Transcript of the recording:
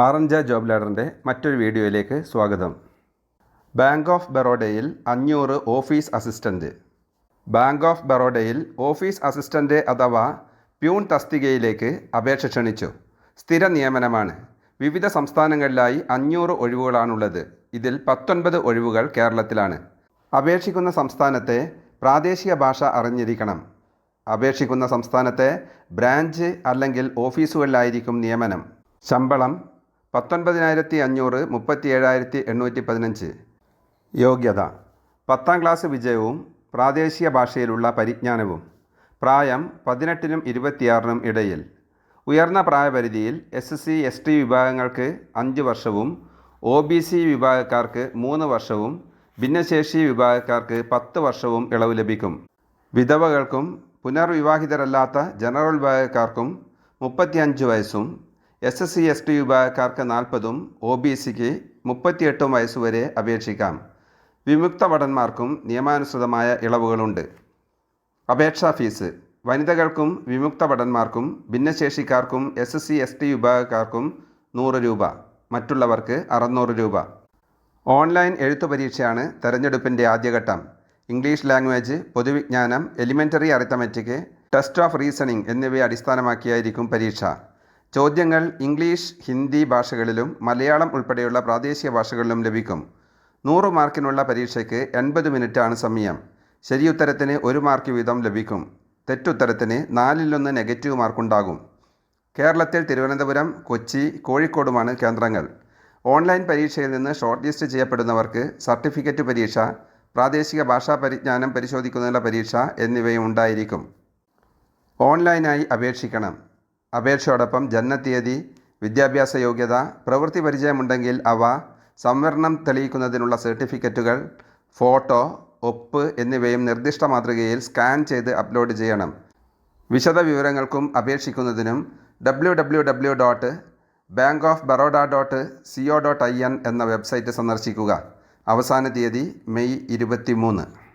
ആറഞ്ച job ലാഡറിന്റെ മറ്റൊരു വീഡിയോയിലേക്ക് സ്വാഗതം. ബാങ്ക് ഓഫ് ബറോഡയിൽ അഞ്ഞൂറ് ഓഫീസ് അസിസ്റ്റന്റ് ബാങ്ക് ഓഫ് ബറോഡയിൽ ഓഫീസ് അസിസ്റ്റന്റ് അഥവാ പ്യൂൺ തസ്തികയിലേക്ക് അപേക്ഷ ക്ഷണിച്ചു. സ്ഥിര നിയമനമാണ്. വിവിധ സംസ്ഥാനങ്ങളിലായി അഞ്ഞൂറ് ഒഴിവുകളാണുള്ളത്. ഇതിൽ പത്തൊൻപത് ഒഴിവുകൾ കേരളത്തിലാണ്. അപേക്ഷിക്കുന്ന സംസ്ഥാനത്തെ പ്രാദേശിക ഭാഷ അറിഞ്ഞിരിക്കണം. അപേക്ഷിക്കുന്ന സംസ്ഥാനത്തെ ബ്രാഞ്ച് അല്ലെങ്കിൽ ഓഫീസുകളിലായിരിക്കും നിയമനം. ശമ്പളം പത്തൊൻപതിനായിരത്തി അഞ്ഞൂറ് മുപ്പത്തി ഏഴായിരത്തി എണ്ണൂറ്റി പതിനഞ്ച് യോഗ്യത. പത്താം ക്ലാസ് വിജയവും പ്രാദേശിക ഭാഷയിലുള്ള പരിജ്ഞാനവും. പ്രായം പതിനെട്ടിനും ഇരുപത്തിയാറിനും ഇടയിൽ. ഉയർന്ന പ്രായപരിധിയിൽ എസ് സി എസ് ടി വിഭാഗങ്ങൾക്ക് അഞ്ച് വർഷവും ഒ ബി സി വിഭാഗക്കാർക്ക് മൂന്ന് വർഷവും ഭിന്നശേഷി വിഭാഗക്കാർക്ക് പത്ത് വർഷവും ഇളവ് ലഭിക്കും. വിധവകൾക്കും പുനർവിവാഹിതരല്ലാത്ത ജനറൽ വിഭാഗക്കാർക്കും മുപ്പത്തിയഞ്ച് വയസ്സും S S C S T വിഭാഗക്കാർക്ക് നാൽപ്പതും ഒ ബി സിക്ക് മുപ്പത്തിയെട്ടും വയസ്സുവരെ അപേക്ഷിക്കാം. വിമുക്ത ഭടന്മാർക്കും നിയമാനുസൃതമായ ഇളവുകളുണ്ട്. അപേക്ഷാ ഫീസ്. വനിതകൾക്കും വിമുക്ത ഭടന്മാർക്കും ഭിന്നശേഷിക്കാർക്കും S S C S T വിഭാഗക്കാർക്കും നൂറ് രൂപ. മറ്റുള്ളവർക്ക് അറുന്നൂറ് രൂപ. ഓൺലൈൻ എഴുത്തു പരീക്ഷയാണ് തെരഞ്ഞെടുപ്പിന്റെ ആദ്യഘട്ടം. English language പൊതുവിജ്ഞാനം elementary arithmetic test of reasoning എന്നിവയെ അടിസ്ഥാനമാക്കിയായിരിക്കും പരീക്ഷ. ചോദ്യങ്ങൾ ഇംഗ്ലീഷ് ഹിന്ദി ഭാഷകളിലും മലയാളം ഉൾപ്പെടെയുള്ള പ്രാദേശിക ഭാഷകളിലും ലഭിക്കും. നൂറ് മാർക്കിനുള്ള പരീക്ഷയ്ക്ക് എൺപത് മിനിറ്റാണ് സമയം. ശരിയുത്തരത്തിന് ഒരു മാർക്ക് വീതം ലഭിക്കും. തെറ്റുത്തരത്തിന് നാലിലൊന്ന് നെഗറ്റീവ് മാർക്കുണ്ടാകും. കേരളത്തിൽ തിരുവനന്തപുരം കൊച്ചി കോഴിക്കോടുമാണ് കേന്ദ്രങ്ങൾ. ഓൺലൈൻ പരീക്ഷയിൽ നിന്ന് ഷോർട്ട് ലിസ്റ്റ് ചെയ്യപ്പെടുന്നവർക്ക് സർട്ടിഫിക്കറ്റ് പരീക്ഷ പ്രാദേശിക ഭാഷാ പരിജ്ഞാനം പരിശോധിക്കുന്നതിനുള്ള പരീക്ഷ എന്നിവയും ഉണ്ടായിരിക്കും. ഓൺലൈനായി അപേക്ഷിക്കണം. അപേക്ഷയോടൊപ്പം ജനനത്തീയതി വിദ്യാഭ്യാസ യോഗ്യത പ്രവൃത്തി പരിചയമുണ്ടെങ്കിൽ അവ സംവരണം തെളിയിക്കുന്നതിനുള്ള സർട്ടിഫിക്കറ്റുകൾ ഫോട്ടോ ഒപ്പ് എന്നിവയും നിർദ്ദിഷ്ട മാതൃകയിൽ സ്കാൻ ചെയ്ത് അപ്ലോഡ് ചെയ്യണം. വിശദവിവരങ്ങൾക്കും അപേക്ഷിക്കുന്നതിനും W W W dot bank of Baroda dot C O dot I N എന്ന വെബ്സൈറ്റ് സന്ദർശിക്കുക. അവസാന തീയതി മെയ് ഇരുപത്തി മൂന്ന്